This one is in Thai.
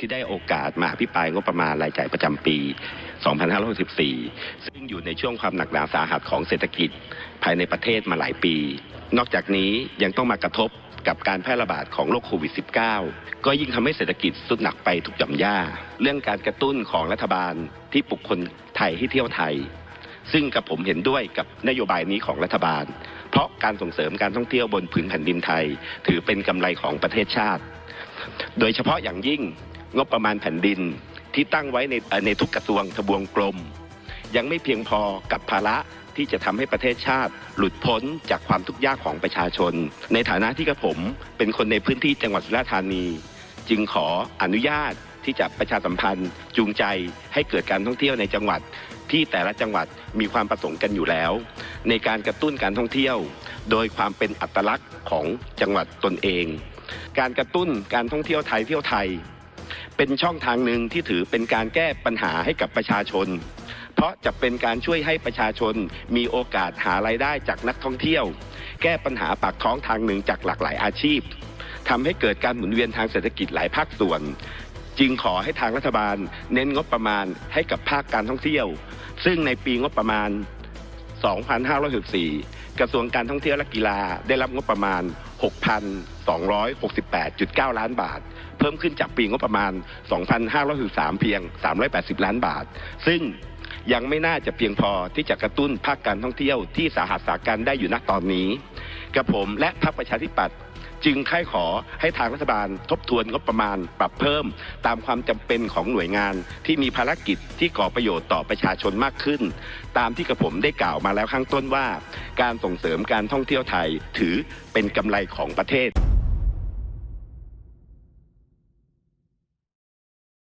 ที่ได้โอกาสมาอภิปรายงบประมาณรายจ่ายประจำปี 2564 ซึ่งอยู่ในช่วงความหนักหนาสาหัสของเศรษฐกิจภายในประเทศมาหลายปี นอกจากนี้ยังต้องมากระทบกับการแพร่ระบาดของโรคโควิด -19 ก็ยิ่งทำให้เศรษฐกิจสุดหนักไปทุกหย่อมย่า เรื่องการกระตุ้นของรัฐบาลที่ปลุกคนไทยให้เที่ยวไทย ซึ่งกับผมเห็นด้วยกับนโยบายนี้ของรัฐบาล เพราะการส่งเสริมการท่องเที่ยวบนผืนแผ่นดินไทย ถือเป็นกำไรของประเทศชาติ โดยเฉพาะอย่างยิ่ง งบประมาณแผ่นดินที่ตั้งไว้ในในทุกกระทรวงทบวงกลม ยังไม่เพียงพอกับภาระที่จะทำให้ประเทศชาติหลุดพ้นจากความทุกข์ยากของประชาชน ในฐานะที่กระผมเป็นคนในพื้นที่จังหวัดสุราษฎร์ธานี จึงขออนุญาตที่จะประชาสัมพันธ์จูงใจให้เกิดการท่องเที่ยวในจังหวัดที่แต่ละจังหวัดมีความประสงค์กันอยู่แล้ว ในการกระตุ้นการท่องเที่ยว โดยความเป็นอัตลักษณ์ของจังหวัดตนเอง การกระตุ้นการท่องเที่ยวไทยเที่ยวไทย เป็นช่องทางหนึ่งที่ถือเป็นการแก้ปัญหาให้กับประชาชน เพราะจะเป็นการช่วยให้ประชาชนมีโอกาสหารายได้จากนักท่องเที่ยว แก้ปัญหาปากท้องทางหนึ่งจากหลากหลายอาชีพทำให้เกิดการหมุนเวียนทางเศรษฐกิจหลายภาคส่วน จึงขอให้ทางรัฐบาลเน้นงบประมาณให้กับภาคการท่องเที่ยว ซึ่งในปีงบประมาณ 2564 กระทรวงการท่องเที่ยวและกีฬาได้รับงบประมาณ 6,268.9 ล้านบาท เพิ่มขึ้นจากปีงบประมาณ 2,563 เพียง 380 ล้านบาท ซึ่งยังไม่น่าจะเพียงพอที่จะกระตุ้นภาคการท่องเที่ยวที่สาหัสสาการได้อยู่ณตอนนี้ กระผมและพรรคประชาธิปัตย์จึงค่ายขอให้ทางรัฐบาลทบทวนงบประมาณปรับเพิ่ม ตามความจำเป็นของหน่วยงานที่มีภารกิจที่ก่อประโยชน์ต่อประชาชนมากขึ้น ตามที่กระผมได้กล่าวมาแล้วข้างต้นว่า การส่งเสริมการท่องเที่ยวไทยถือเป็นกำไรของประเทศ